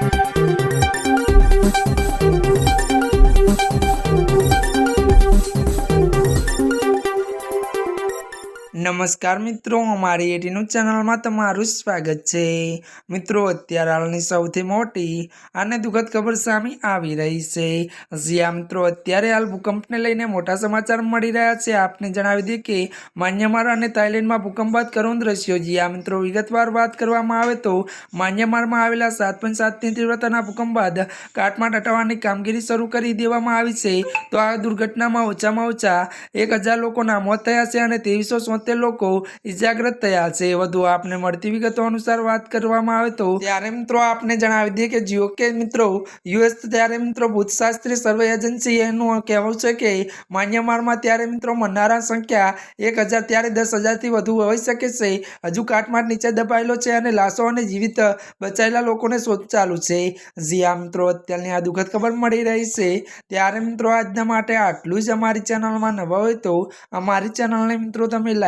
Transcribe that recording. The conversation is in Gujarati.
Thank you. નમસ્કાર મિત્રો, અમારી એટીનું ચેનલમાં તમારું સ્વાગત છે. મિત્રો, અત્યારે હાલની સૌથી મોટી અને દુઃખદ ખબર સામે આવી રહી છે. જ્યાં મિત્રો, અત્યારે હાલ ભૂકંપને લઈને મોટા સમાચાર મળી રહ્યા છે. આપને જણાવી દઈએ કે મ્યાનમાર અને થાઇલેન્ડમાં ભૂકંપ બાદ કરુણ દ્રશ્યો. જ્યાં મિત્રો, વિગતવાર વાત કરવામાં આવે તો મ્યાનમારમાં આવેલા સાત પોઈન્ટ સાતની તીવ્રતાના ભૂકંપ બાદ કાટમાં હટાવવાની કામગીરી શરૂ કરી દેવામાં આવી છે. તો આ દુર્ઘટનામાં ઓછામાં ઓછા એક હજાર લોકોના મોત થયા છે અને ત્રેવીસો છોતેર લોકો ઇજાગ્રસ્ત થયા છે. વધુ આપને મળતી વિગતો અનુસાર વાત કરવામાં આવે તો ત્યારે મિત્રો આપને જણાવી દઈએ કે જીઓ કે મિત્રો યુએસ ત્યારે મિત્રો ભૂતશાસ્ત્રી સર્વે એજન્સી એનું કહેવું છે કે મ્યાનમારમાં ત્યારે મિત્રો મરનારા સંખ્યા એક હજાર ત્યારે દસ હજારથી વધુ હોઈ શકે છે. હજુ કાટમાળ નીચે દબાયેલો છે અને લાશો અને જીવિત બચાયેલા લોકોને શોધ ચાલુ છે. જી આ મિત્રો, અત્યારની આ દુઃખદ ખબર મળી રહી છે. ત્યારે મિત્રો આજના માટે આટલું જ અમારી ચેનલમાં નવા હોય તો અમારી ચેનલને મિત્રો તમે લાઈક